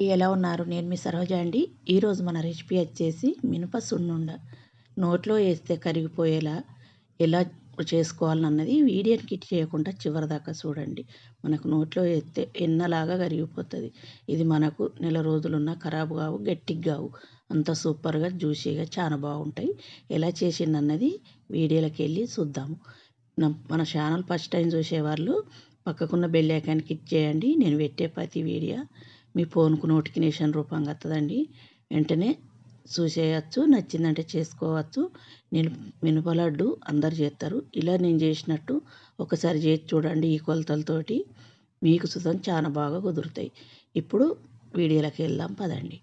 ఎలా ఉన్నారు? నేను మీ సరోజ అండి. ఈరోజు మన రెసిపీ వచ్చేసి మినప సున్నుండ నోట్లో వేస్తే కరిగిపోయేలా ఎలా చేసుకోవాలన్నది వీడియోని కిట్ చేయకుండా చివరిదాకా చూడండి. మనకు నోట్లో వేస్తే ఎన్నలాగా కరిగిపోతుంది. ఇది మనకు నెల రోజులున్న ఖరాబ్ కావు గట్టిగా కావు. అంత సూపర్గా జ్యూసీగా చాలా బాగుంటాయి. ఎలా చేసిందన్నది వీడియోలోకి వెళ్ళి చూద్దాము. మన ఛానల్ ఫస్ట్ టైం చూసేవాళ్ళు పక్కకున్న బెల్ ఐకాన్ క్లిక్ చేయండి. నేను పెట్టే ప్రతి వీడియో మీ ఫోన్కు నోటిఫికేషన్ రూపంగా వస్తుందండి వెంటనే చూసేయచ్చు నచ్చిందంటే చేసుకోవచ్చు. నేను మినప లడ్డు అందరు చేస్తారు ఇలా నేను చేసినట్టు ఒకసారి చేసి చూడండి ఈ కొలతలతోటి. మీకు సుతం చాలా బాగా కుదురుతాయి. ఇప్పుడు వీడియోలోకి వెళ్దాం పదండి.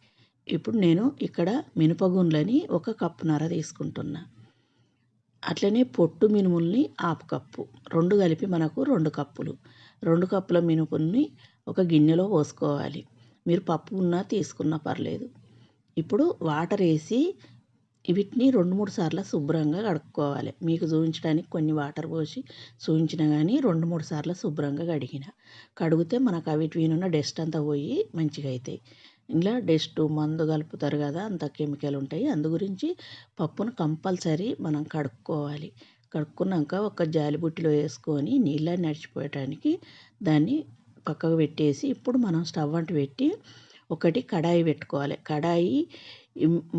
ఇప్పుడు నేను ఇక్కడ మినపగుండ్లని ఒక కప్పున్నర తీసుకుంటున్నా. అట్లనే పొట్టు మినుముల్ని ఆపు కప్పు. రెండు కలిపి మనకు రెండు కప్పులు. రెండు కప్పుల మినుపుల్ని ఒక గిన్నెలో పోసుకోవాలి. మీరు పప్పు ఉన్నా తీసుకున్నా పర్లేదు. ఇప్పుడు వాటర్ వేసి వీటిని రెండు మూడు సార్లు శుభ్రంగా కడుక్కోవాలి. మీకు చూపించడానికి కొన్ని వాటర్ పోసి చూపించిన కానీ రెండు మూడు సార్లు శుభ్రంగా కడిగిన. కడిగితే మనకు అవిటి ఉన్న డస్ట్ అంతా పోయి మంచిగా అవుతాయి ఇలా డస్ట్ మందు కలుపుతారు కదా అంత కెమికల్ ఉంటాయి. అందు గురించి పప్పును కంపల్సరీ మనం కడుక్కోవాలి. కడుక్కున్నాక ఒక జాలిబుట్టిలో వేసుకొని నీళ్ళని నడిచిపోయటానికి దాన్ని పక్కకు పెట్టేసి ఇప్పుడు మనం స్టవ్ అంటు పెట్టి ఒకటి కడాయి పెట్టుకోవాలి. కడాయి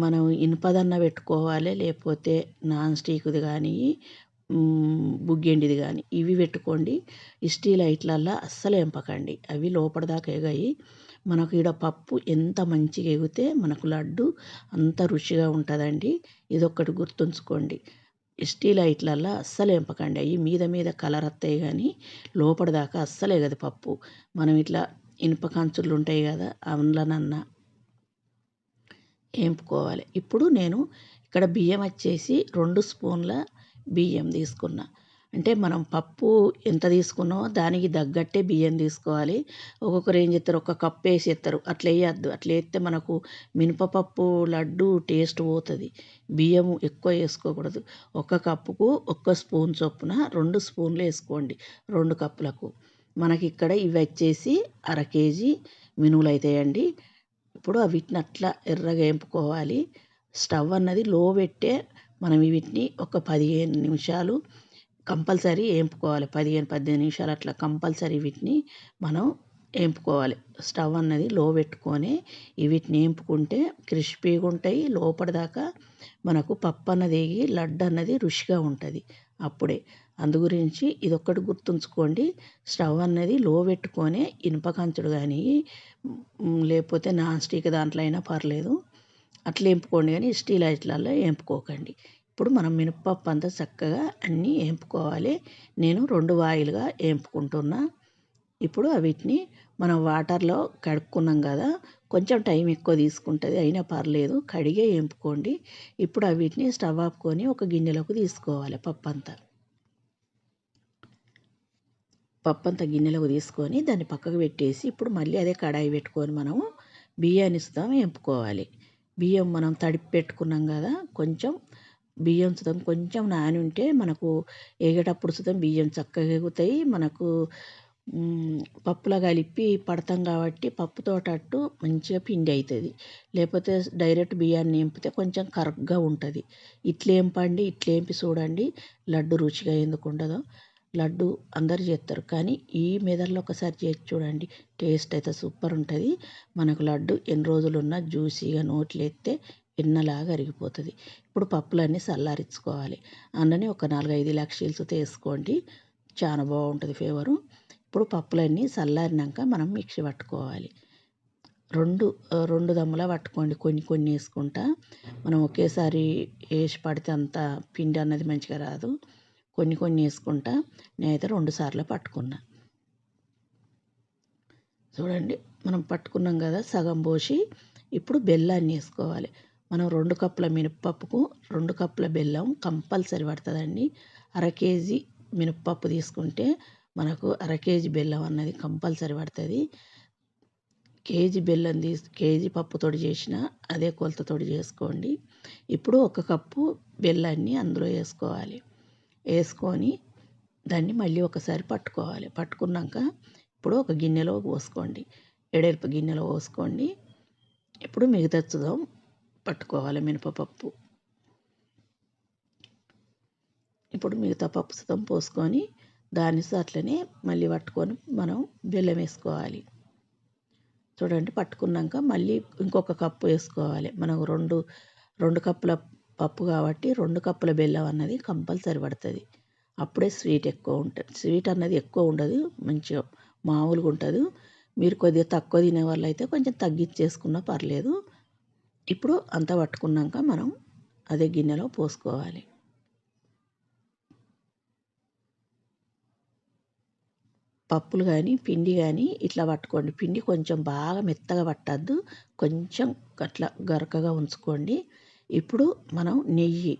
మనం ఇనుపదన్న పెట్టుకోవాలి. లేకపోతే నాన్ స్టిక్ది కానీ బుగ్గెండిది కానీ ఇవి పెట్టుకోండి. స్టీల్ ఐట్లల్లో అస్సలు ఎంపకండి. అవి లోపల దాకా ఎగాయి. మనకు ఈడ పప్పు ఎంత మంచిగా ఎగితే మనకు లడ్డు అంత రుచిగా ఉంటుందండి. ఇదొక్కటి గుర్తుంచుకోండి. స్టీల్ లైట్లల్లో అస్సలు ఎంపకండి అవి మీద మీద కలర్ వస్తాయి కానీ లోపల దాకా అస్సలు ఎగదు పప్పు. మనం ఇట్లా ఇనుప కంచులు ఉంటాయి కదా అందులోనన్నా వేపుకోవాలి ఇప్పుడు నేను ఇక్కడ బియ్యం వచ్చేసి రెండు స్పూన్ల బియ్యం తీసుకున్నా. అంటే మనం పప్పు ఎంత తీసుకున్నామో దానికి తగ్గట్టే బియ్యం తీసుకోవాలి. ఒక్కొక్కరు ఏం చేస్తారు ఒక కప్పు వేసేస్తారు అట్లా వేయద్దు. అట్లా వేస్తే మనకు మినపపప్పు లడ్డు టేస్ట్ పోతుంది. బియ్యం ఎక్కువ వేసుకోకూడదు. ఒక కప్పుకు ఒక్క స్పూన్ చొప్పున రెండు స్పూన్లు వేసుకోండి. రెండు కప్పులకు. మనకి ఇక్కడ ఇవి వచ్చేసి అర కేజీ మినువులు అవుతాయండి ఇప్పుడు వీటిని అట్లా ఎర్రగా వేపుకోవాలి స్టవ్ అన్నది లో పెట్టే మనం వీటిని ఒక పదిహేను నిమిషాలు కంపల్సరీ వేపుకోవాలి పదిహేను పద్దెనిమిది నిమిషాలు అట్లా కంపల్సరీ వీటిని మనం వేపుకోవాలి స్టవ్ అన్నది లో పెట్టుకొని వీటిని వేపుకుంటే క్రిస్పీగా ఉంటాయి. లోపల దాకా మనకు పప్పు అన్నది వేగి లడ్డు అన్నది రుచిగా ఉంటుంది అప్పుడే. అందు గురించి ఇదొక్కటి గుర్తుంచుకోండి. స్టవ్ అన్నది లో పెట్టుకొని ఇనుప కంచుడు కానీ లేకపోతే నాన్ స్టిక్ దాంట్లో అయినా పర్లేదు. అట్లా వేపుకోండి కానీ స్టీల్ ఐట్లలో వేపుకోకండి ఇప్పుడు మనం మినపప్పు అంతా చక్కగా అన్నీ వేపుకోవాలి నేను రెండు వాయిలుగా వేపుకుంటున్నా ఇప్పుడు వీటిని మనం వాటర్లో కడుక్కున్నాం కదా కొంచెం టైం ఎక్కువ తీసుకుంటుంది అయినా పర్లేదు కడిగే వేపుకోండి ఇప్పుడు వీటిని స్టవ్ ఆపుకొని ఒక గిన్నెలోకి తీసుకోవాలి పప్పు అంతా పప్పు అంతా గిన్నెలోకి తీసుకొని దాన్ని పక్కకు పెట్టేసి ఇప్పుడు మళ్ళీ అదే కడాయి పెట్టుకొని మనము బియ్యాన్ని ఇస్తాం వేపుకోవాలి బియ్యం మనం తడిపి పెట్టుకున్నాం కదా కొంచెం బియ్యం సుతం కొంచెం నాని ఉంటే మనకు వేగేటప్పుడు సుతం బియ్యం చక్కగా ఎగుతాయి. మనకు పప్పులో కలిపి పడతాం కాబట్టి పప్పుతోటట్టు మంచిగా పిండి అవుతుంది లేకపోతే డైరెక్ట్ బియ్యాన్ని నింపితే కొంచెం కరగ్గా ఉంటుంది. ఇట్లా ఏంపండి ఇట్లా ఏంపి చూడండి లడ్డు రుచిగా ఎందుకు ఉండదో. లడ్డు అందరు చేస్తారు కానీ ఈ మెదడులో ఒకసారి చేసి చూడండి టేస్ట్ అయితే సూపర్ ఉంటుంది. మనకు లడ్డు ఎన్ని రోజులు ఉన్నా జ్యూసీగా నోట్లో ఎత్తే వెన్నలాగా అరిగిపోతుంది. ఇప్పుడు పప్పులన్నీ చల్లారించుకోవాలి అందులోనే ఒక నాలుగైదు లక్షలు వేసుకోండి చాలా బాగుంటుంది ఫ్లేవరు. ఇప్పుడు పప్పులన్నీ చల్లారినాక మనం మిక్సీ పట్టుకోవాలి. రెండు రెండు దమ్ములా పట్టుకోండి. కొన్ని కొన్ని వేసుకుంటా. మనం ఒకేసారి వేసి పడితే అంత పిండి అన్నది మంచిగా రాదు. కొన్ని కొన్ని వేసుకుంటా. నేనైతే రెండు సార్లు పట్టుకున్నా. చూడండి. మనం పట్టుకున్నాం కదా సగం పోసి ఇప్పుడు బెల్లాన్ని వేసుకోవాలి. మనం రెండు కప్పుల మినప్పప్పుకు రెండు కప్పుల బెల్లం కంపల్సరీ పడుతుందండి. అర కేజీ మినప్పప్పు తీసుకుంటే మనకు అర కేజీ బెల్లం అన్నది కంపల్సరీ పడుతుంది. కేజీ బెల్లం తీసి కేజీ పప్పుతోటి చేసిన అదే కొలతతోటి చేసుకోండి. ఇప్పుడు ఒక కప్పు బెల్లాన్ని అందులో వేసుకోవాలి. వేసుకొని దాన్ని మళ్ళీ ఒకసారి పట్టుకోవాలి. పట్టుకున్నాక ఇప్పుడు ఒక గిన్నెలో పోసుకోండి. ఎడల్పు గిన్నెలో పోసుకోండి. ఇప్పుడు మిగతా చుదం పట్టుకోవాలి మినపపప్పు. ఇప్పుడు మిగతా పప్పు సుతం పోసుకొని దాన్ని అట్లనే మళ్ళీ పట్టుకొని మనం బెల్లం వేసుకోవాలి. చూడండి పట్టుకున్నాక మళ్ళీ ఇంకొక కప్పు వేసుకోవాలి. మనకు రెండు రెండు కప్పుల పప్పు కాబట్టి రెండు కప్పుల బెల్లం అన్నది కంపల్సరీ పడుతుంది. అప్పుడే స్వీట్ ఎక్కువ ఉంటుంది. స్వీట్ అన్నది ఎక్కువ ఉండదు మంచిగా మామూలుగా ఉంటుంది. మీరు కొద్దిగా తక్కువ తినే వాళ్ళు అయితే కొంచెం తగ్గించేసుకున్నా పర్లేదు. ఇప్పుడు అంతా పట్టుకున్నాక మనం అదే గిన్నెలో పోసుకోవాలి. పప్పులు కానీ పిండి కానీ ఇట్లా పట్టుకోండి. పిండి కొంచెం బాగా మెత్తగా పట్టద్దు. కొంచెం అట్లా గరకగా ఉంచుకోండి. ఇప్పుడు మనం నెయ్యి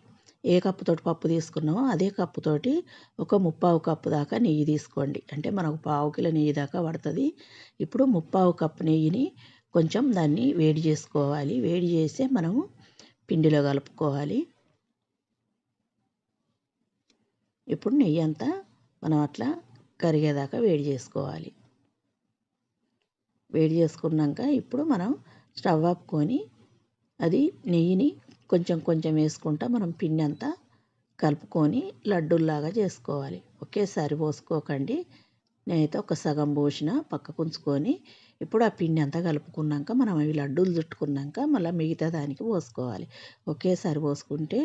ఏ కప్పుతోటి పప్పు తీసుకున్నామో అదే కప్పుతోటి ఒక ముప్పావు కప్పు దాకా నెయ్యి తీసుకోండి. అంటే మనకు పావు కిలో నెయ్యి దాకా పడుతుంది. ఇప్పుడు ముప్పావు కప్పు నెయ్యిని కొంచెం దాన్ని వేడి చేసుకోవాలి. వేడి చేస్తే మనము పిండిలో కలుపుకోవాలి. ఇప్పుడు నెయ్యి అంతా మనం అట్లా కరిగేదాకా వేడి చేసుకోవాలి. వేడి చేసుకున్నాక ఇప్పుడు మనం స్టవ్ ఆపుకొని అది నెయ్యిని కొంచెం కొంచెం వేసుకుంటా మనం పిండి అంతా కలుపుకొని లడ్డూల్లాగా చేసుకోవాలి. ఒకేసారి పోసుకోకండి. నేనైతే ఒక సగం పోసిన పక్కకు ఉంచుకొని ఇప్పుడు ఆ పిండి అంతా కలుపుకున్నాక మనం అవి లడ్డూలు చుట్టుకున్నాక మళ్ళీ మిగతా దానికి పోసుకోవాలి. ఒకేసారి పోసుకుంటే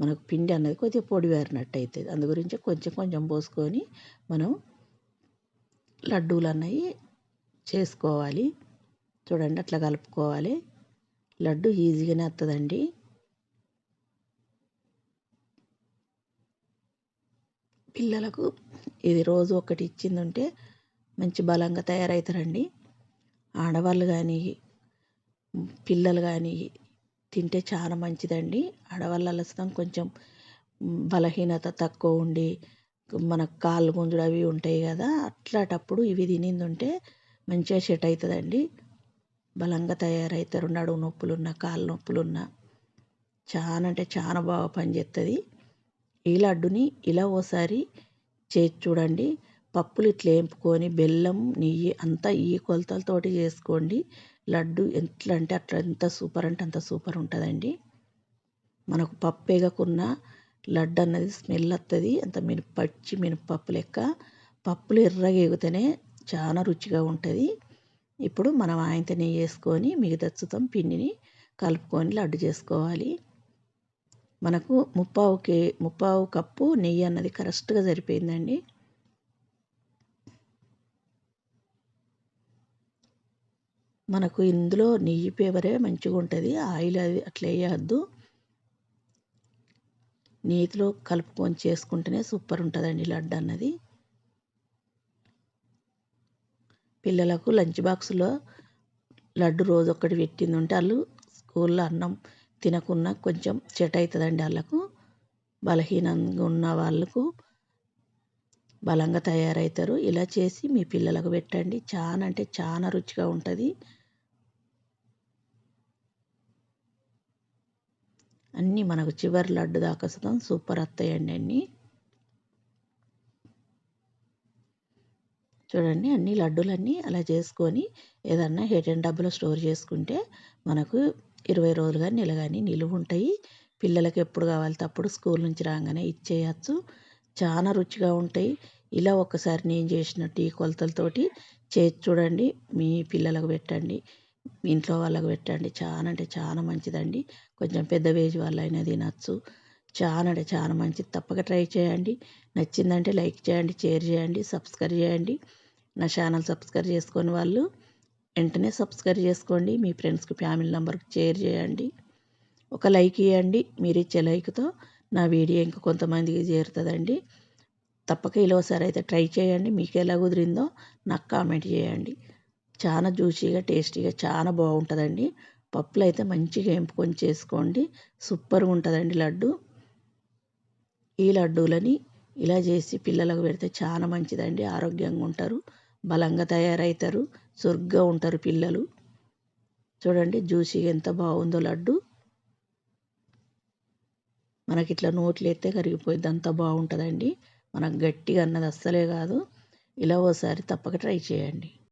మనకు పిండి అన్నది కొద్దిగా పొడి వేరినట్టు అవుతుంది అందు గురించి కొంచెం కొంచెం పోసుకొని మనం లడ్డూలు అన్నవి చేసుకోవాలి. చూడండి అట్లా కలుపుకోవాలి. లడ్డు ఈజీగానే వస్తుందండి పిల్లలకు ఇది రోజు ఒకటి ఇచ్చిందంటే మంచి బలంగా తయారవుతారండి ఆడవాళ్ళు కానీ పిల్లలు కానీ తింటే చాలా మంచిదండి. ఆడవాళ్ళు అలసటం కొంచెం బలహీనత తక్కువ ఉండి మన కాళ్ళు గుంజుడు అవి ఉంటాయి కదా అట్లాంటప్పుడు ఇవి తినిందుంటే మంచిగా సెట్ అవుతుందండి బలంగా తయారవుతారు నడుము నొప్పులున్న కాళ్ళ నొప్పులున్న. చాలా అంటే చాలా బాగా పనిచేస్తుంది ఈ లడ్డుని ఇలా ఓసారి చేసి చూడండి. పప్పులు ఇట్లా వేపుకొని బెల్లం నెయ్యి అంతా ఈ కొలతలతోటి చేసుకోండి. లడ్డు ఎట్లా అంటే అట్లా ఎంత సూపర్ అంటే అంత సూపర్ ఉంటుందండి. మనకు పప్పు వేగకున్న లడ్డు అన్నది స్మెల్ వస్తుంది అంత మినప పచ్చి మినపప్పు లెక్క పప్పులు ఎర్రగా ఎగితేనే చాలా రుచిగా ఉంటుంది. ఇప్పుడు మనం ఆయంత నెయ్యి వేసుకొని మిగతా పిండిని కలుపుకొని లడ్డు చేసుకోవాలి. మనకు ముప్పావు కే ముప్పావు కప్పు నెయ్యి అన్నది కరెక్ట్గా సరిపోయిందండి. మనకు ఇందులో నెయ్యి పేవరే మంచిగా ఉంటుంది. ఆయిల్ అది అట్లా వేయద్దు. నీతిలో కలుపుకొని చేసుకుంటేనే సూపర్ ఉంటుందండి లడ్డు అన్నది. పిల్లలకు లంచ్ బాక్స్లో లడ్డు రోజు ఒక్కటి పెట్టింది ఉంటే వాళ్ళు స్కూల్లో అన్నం తినకున్నా కొంచెం చెట్ అవుతుందండి వాళ్ళకు. బలహీనంగా ఉన్న వాళ్ళకు బలంగా తయారవుతారు ఇలా చేసి మీ పిల్లలకు పెట్టండి. చాలా అంటే చాలా రుచిగా ఉంటుంది. అన్నీ మనకు చివరి లడ్డు దాకా సూపర్ వస్తాయండి అన్నీ. చూడండి అన్ని లడ్డూలన్నీ అలా చేసుకొని ఏదన్నా అండ్ డబ్బులో స్టోర్ చేసుకుంటే మనకు ఇరవై రోజులు కానీ నెల కానీ నిలువ ఉంటాయి. పిల్లలకి ఎప్పుడు కావాలితే అప్పుడు స్కూల్ నుంచి రాగానే ఇచ్చేయచ్చు. చాలా రుచిగా ఉంటాయి. ఇలా ఒకసారి నేను చేసిన టీ కొలతలతోటి చేసి చూడండి మీ పిల్లలకు పెట్టండి. ఇంట్లో వాళ్ళకు పెట్టండి. చాలా అంటే చాలా మంచిదండి. కొంచెం పెద్ద వేజ్ వాళ్ళైనా తినచ్చు. చాలా అంటే చాలా మంచిది. తప్పక ట్రై చేయండి. నచ్చిందంటే లైక్ చేయండి షేర్ చేయండి సబ్స్క్రైబ్ చేయండి. నా ఛానల్ సబ్స్క్రైబ్ చేసుకొని వాళ్ళు వెంటనే సబ్స్క్రైబ్ చేసుకోండి. మీ ఫ్రెండ్స్కి ఫ్యామిలీ నెంబర్కి షేర్ చేయండి. ఒక లైక్ ఇవ్వండి మీరు ఇచ్చే లైక్తో నా వీడియో ఇంకా కొంతమందికి చేరుతుందండి. తప్పక ఇలా ఒకసారి అయితే ట్రై చేయండి. మీకు ఎలా కుదిరిందో నాకు కామెంట్ చేయండి. చాలా జ్యూసీగా టేస్టీగా చాలా బాగుంటుందండి. పప్పులు అయితే మంచిగా ఎంపుకొని చేసుకోండి. సూపర్గా ఉంటుందండి లడ్డు. ఈ లడ్డూలని ఇలా చేసి పిల్లలకు పెడితే చాలా మంచిదండి. ఆరోగ్యంగా ఉంటారు. బలంగా తయారవుతారు. చురుగ్గా ఉంటారు పిల్లలు. చూడండి జ్యూసీగా ఎంత బాగుందో లడ్డు. మనకి ఇట్లా నోట్లు ఎత్తే కరిగిపోయింది అంత బాగుంటుందండి. మనకు గట్టిగా అన్నది అస్సలే కాదు. ఇలా ఓసారి తప్పక ట్రై చేయండి.